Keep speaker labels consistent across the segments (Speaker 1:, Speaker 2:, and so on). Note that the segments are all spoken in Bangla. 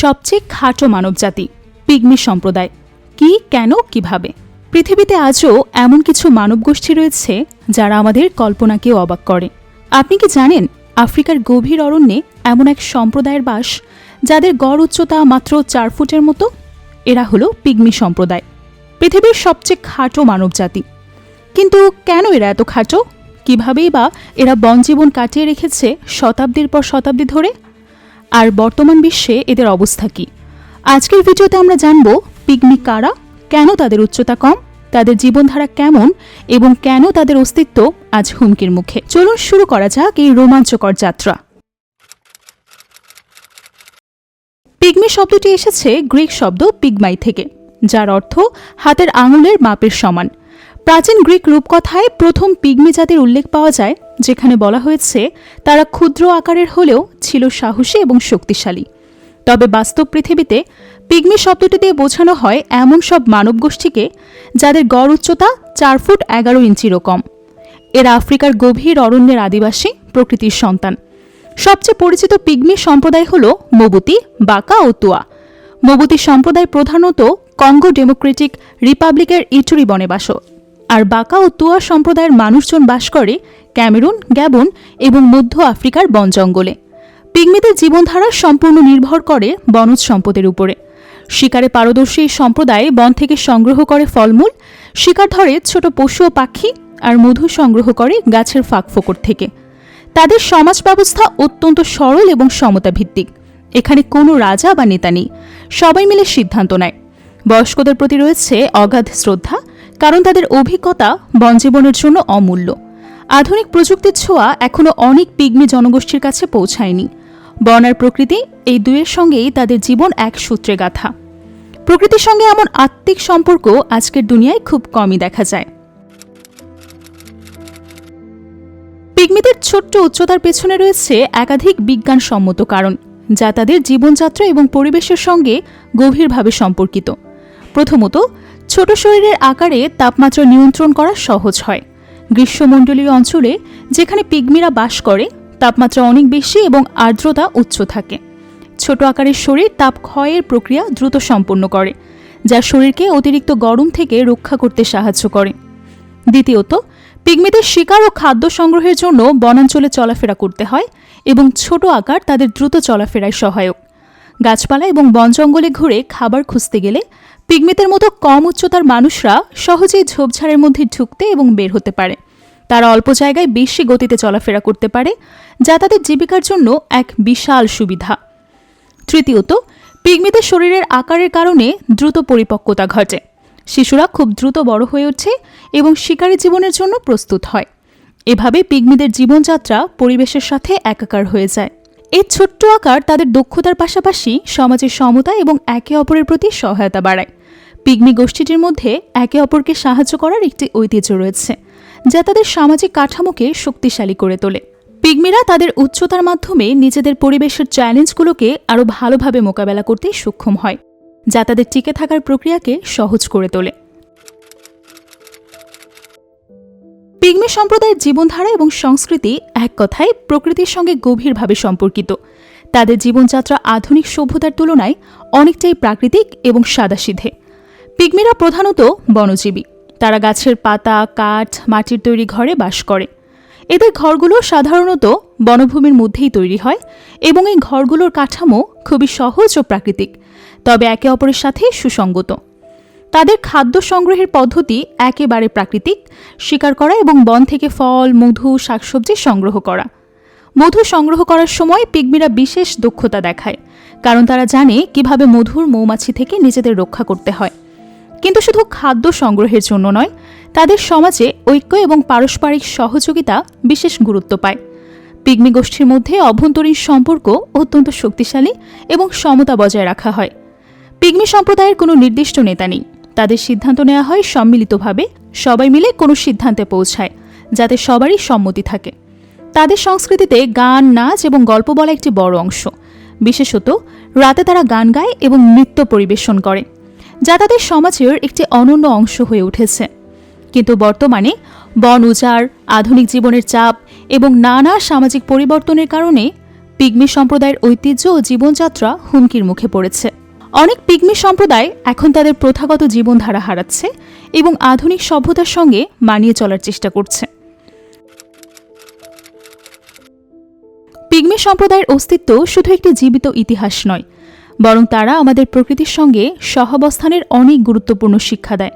Speaker 1: সবচেয়ে খাটো মানবজাতি, পিগমি সম্প্রদায়। কি, কেন, কীভাবে? পৃথিবীতে আজও এমন কিছু মানবগোষ্ঠী রয়েছে যারা আমাদের কল্পনাকেও অবাক করে। আপনি কি জানেন, আফ্রিকার গভীর অরণ্যে এমন এক সম্প্রদায়ের বাস যাদের গড় উচ্চতা মাত্র চার ফুটের মতো? এরা হলো পিগমি সম্প্রদায়, পৃথিবীর সবচেয়ে খাটো মানবজাতি। কিন্তু কেন এরা এত খাটো? কিভাবেই বা এরা বনজীবন কাটিয়ে রেখেছে শতাব্দীর পর শতাব্দী ধরে? আর বর্তমান বিশ্বে এদের অবস্থা কী? আজকের ভিডিওতে আমরা জানব পিগমি কারা, কেন তাদের উচ্চতা কম, তাদের জীবনধারা কেমন এবং কেন তাদের অস্তিত্ব আজ হুমকির মুখে। চলুন শুরু করা যাক এই রোমাঞ্চকর যাত্রা। পিগমি শব্দটি এসেছে গ্রিক শব্দ পিগমাই থেকে, যার অর্থ হাতের আঙুলের মাপের সমান। প্রাচীন গ্রিক রূপকথায় প্রথম পিগমি জাতির উল্লেখ পাওয়া যায় যেখানে বলা হয়েছে, তারা ক্ষুদ্র আকারের হলেও ছিল সাহসী এবং শক্তিশালী। তবে বাস্তব পৃথিবীতে পিগমি শব্দটি দিয়ে বোঝানো হয় এমন সব মানবগোষ্ঠীকে যাদের গড় উচ্চতা চার ফুট এগারো ইঞ্চিরও কম এরা আফ্রিকার গভীর অরণ্যের আদিবাসী প্রকৃতির সন্তান। সবচেয়ে পরিচিত পিগমি সম্প্রদায় হল মবুতি, বাকা ও তুয়া। মবুতি সম্প্রদায় প্রধানত কঙ্গো ডেমোক্রেটিক রিপাবলিকের ইটুরি বনে বাস আর বাঁকা ও তুয়া সম্প্রদায়ের মানুষজন বাস করে ক্যামেরুন, গ্যাবন এবং মধ্য আফ্রিকার বন জঙ্গলে। পিগমিদের জীবনধারা সম্পূর্ণ নির্ভর করে বনজ সম্পদের উপরে। শিকারে পারদর্শী এই সম্প্রদায় বন থেকে সংগ্রহ করে ফলমূল, শিকার ধরে ছোট পশু ও পাখি আর মধু সংগ্রহ করে গাছের ফাঁকফোকর থেকে। তাদের সমাজ ব্যবস্থা অত্যন্ত সরল এবং সমতা ভিত্তিক এখানে কোনো রাজা বা নেতা নেই। সবাই মিলে সিদ্ধান্ত নেয়। বয়স্কদের প্রতি রয়েছে অগাধ শ্রদ্ধা কারণ তাদের অভিজ্ঞতা বনজীবনের জন্য অমূল্য। আধুনিক প্রযুক্তির ছোঁয়া এখনও অনেক পিগমি জনগোষ্ঠীর কাছে পৌঁছায়নি। বন আর প্রকৃতি এই দুয়ের সঙ্গেই তাদের জীবন এক সূত্রে গাথা। প্রকৃতির সঙ্গে এমন আত্মিক সম্পর্ক আজকের দুনিয়ায় খুব কমই দেখা যায়। পিগমিদের ছোট্ট উচ্চতার পেছনে রয়েছে একাধিক বিজ্ঞানসম্মত কারণ, যা তাদের জীবনযাত্রা এবং পরিবেশের সঙ্গে গভীরভাবে সম্পর্কিত। প্রথমত ছোট শরীরের আকারে তাপমাত্রা নিয়ন্ত্রণ করা সহজ হয়। গ্রীষ্মমণ্ডলীয় অঞ্চলে যেখানে পিগমিরা বাস করে, তাপমাত্রা অনেক বেশি এবং আর্দ্রতা উচ্চ থাকে। ছোট আকারের শরীর তাপ ক্ষয়ের প্রক্রিয়া দ্রুত সম্পন্ন করে, যা শরীরকে অতিরিক্ত গরম থেকে রক্ষা করতে সাহায্য করে। দ্বিতীয়ত, পিগমিদের শিকার ও খাদ্য সংগ্রহের জন্য বনাঞ্চলে চলাফেরা করতে হয় এবং ছোট আকার তাদের দ্রুত চলাফেরায় সহায়ক। গাছপালা এবং বন জঙ্গলে ঘুরে খাবার খুঁজতে গেলে পিগমিতের মতো কম উচ্চতার মানুষরা সহজেই ঝোপঝাড়ের মধ্যে ঢুকতে এবং বের হতে পারে। তারা অল্প জায়গায় বেশি গতিতে চলাফেরা করতে পারে, যা তাদের জীবিকার জন্য এক বিশাল সুবিধা। তৃতীয়ত পিগমিদের শরীরের আকারের কারণে দ্রুত পরিপক্কতা ঘটে। শিশুরা খুব দ্রুত বড় হয়ে ওঠে এবং শিকারী জীবনের জন্য প্রস্তুত হয়। এভাবে পিগমিদের জীবনযাত্রা পরিবেশের সাথে একাকার হয়ে যায়। এই ছোট্ট আকার তাদের দক্ষতার পাশাপাশি সমাজের সমতা এবং একে অপরের প্রতি সহায়তা বাড়ায়। পিগমি গোষ্ঠীটির মধ্যে একে অপরকে সাহায্য করার একটি ঐতিহ্য রয়েছে, যা তাদের সামাজিক কাঠামোকে শক্তিশালী করে তোলে। পিগমিরা তাদের উচ্চতার মাধ্যমে নিজেদের পরিবেশের চ্যালেঞ্জগুলোকে আরও ভালোভাবে মোকাবেলা করতে সক্ষম হয়, যা তাদের টিকে থাকার প্রক্রিয়াকে সহজ করে তোলে। পিগমি সম্প্রদায়ের জীবনধারা এবং সংস্কৃতি এক কথায় প্রকৃতির সঙ্গে গভীরভাবে সম্পর্কিত। তাদের জীবনযাত্রা আধুনিক সভ্যতার তুলনায় অনেকটাই প্রাকৃতিক এবং সাদাসিধে। পিগমিরা প্রধানত বনজীবী। তারা গাছের পাতা, কাঠ, মাটির তৈরি ঘরে বাস করে। এদের ঘরগুলো সাধারণত বনভূমির মধ্যেই তৈরি হয় এবং এই ঘরগুলোর কাঠামো খুবই সহজ ও প্রাকৃতিক। তবে একে অপরের সাথে সুসঙ্গত তাদের খাদ্য সংগ্রহের পদ্ধতি একেবারে প্রাকৃতিক, শিকার করা এবং বন থেকে ফল, মধু, শাকসবজি সংগ্রহ করা। মধু সংগ্রহ করার সময় পিগমিরা বিশেষ দক্ষতা দেখায়, কারণ তারা জানে কীভাবে মধুর মৌমাছি থেকে নিজেদের রক্ষা করতে হয়। কিন্তু শুধু খাদ্য সংগ্রহের জন্য নয়, তাদের সমাজে ঐক্য এবং পারস্পরিক সহযোগিতা বিশেষ গুরুত্ব পায়। পিগমি গোষ্ঠীর মধ্যে অভ্যন্তরীণ সম্পর্ক অত্যন্ত শক্তিশালী এবং সমতা বজায় রাখা হয়। পিগমি সম্প্রদায়ের কোনো নির্দিষ্ট নেতা নেই। তাদের সিদ্ধান্ত নেওয়া হয় সম্মিলিতভাবে। সবাই মিলে কোনো সিদ্ধান্তে পৌঁছায়, যাতে সবারই সম্মতি থাকে। তাদের সংস্কৃতিতে গান, নাচ এবং গল্প বলা একটি বড় অংশ। বিশেষত রাতে তারা গান গায় এবং নৃত্য পরিবেশন করে, যা তাদের সমাজের একটি অনন্য অংশ হয়ে উঠেছে। কিন্তু বর্তমানে বন উজাড়, আধুনিক জীবনের চাপ এবং নানা সামাজিক পরিবর্তনের কারণে পিগমি সম্প্রদায়ের ঐতিহ্য ও জীবনযাত্রা হুমকির মুখে পড়েছে। অনেক পিগমি সম্প্রদায় এখন তাদের প্রথাগত জীবনধারা হারাচ্ছে এবং আধুনিক সভ্যতার সঙ্গে মানিয়ে চলার চেষ্টা করছে। পিগমি সম্প্রদায়ের অস্তিত্ব শুধু একটি জীবিত ইতিহাস নয়, বরং তারা আমাদের প্রকৃতির সঙ্গে সহাবস্থানের অনেক গুরুত্বপূর্ণ শিক্ষা দেয়।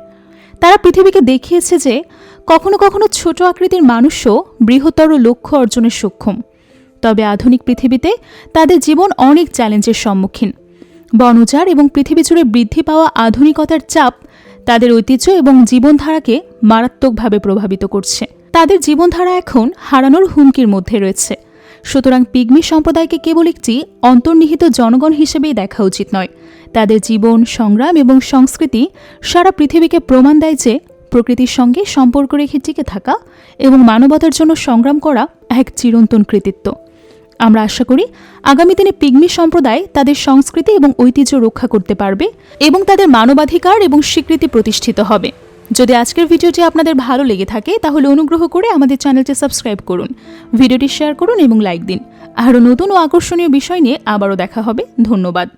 Speaker 1: তারা পৃথিবীকে দেখিয়েছে যে কখনো কখনো ছোট আকৃতির মানুষও বৃহত্তর লক্ষ্য অর্জনে সক্ষম। তবে আধুনিক পৃথিবীতে তাদের জীবন অনেক চ্যালেঞ্জের সম্মুখীন। বনজার এবং পৃথিবী জুড়ে বৃদ্ধি পাওয়া আধুনিকতার চাপ তাদের ঐতিহ্য এবং জীবনধারাকে মারাত্মকভাবে প্রভাবিত করছে। তাদের জীবনধারা এখন হারানোর হুমকির মধ্যে রয়েছে। সুতরাং পিগমি সম্প্রদায়কে কেবল একটি অন্তর্নিহিত জনগণ হিসেবেই দেখা উচিত নয়। তাদের জীবন, সংগ্রাম এবং সংস্কৃতি সারা পৃথিবীকে প্রমাণ দেয় যে প্রকৃতির সঙ্গে সম্পর্ক রেখে টিকে থাকা এবং মানবতার জন্য সংগ্রাম করা এক চিরন্তন কৃতিত্ব। আমরা আশা করি আগামী দিনে পিগমি সম্প্রদায় তাদের সংস্কৃতি এবং ঐতিহ্য রক্ষা করতে পারবে এবং তাদের মানবাধিকার এবং স্বীকৃতি প্রতিষ্ঠিত হবে। যদি আজকের ভিডিওটি আপনাদের ভালো লেগে থাকে, তাহলে অনুগ্রহ করে আমাদের চ্যানেলটি সাবস্ক্রাইব করুন, ভিডিওটি শেয়ার করুন এবং লাইক দিন। আরও নতুন ও আকর্ষণীয় বিষয় নিয়ে আবারও দেখা হবে। ধন্যবাদ।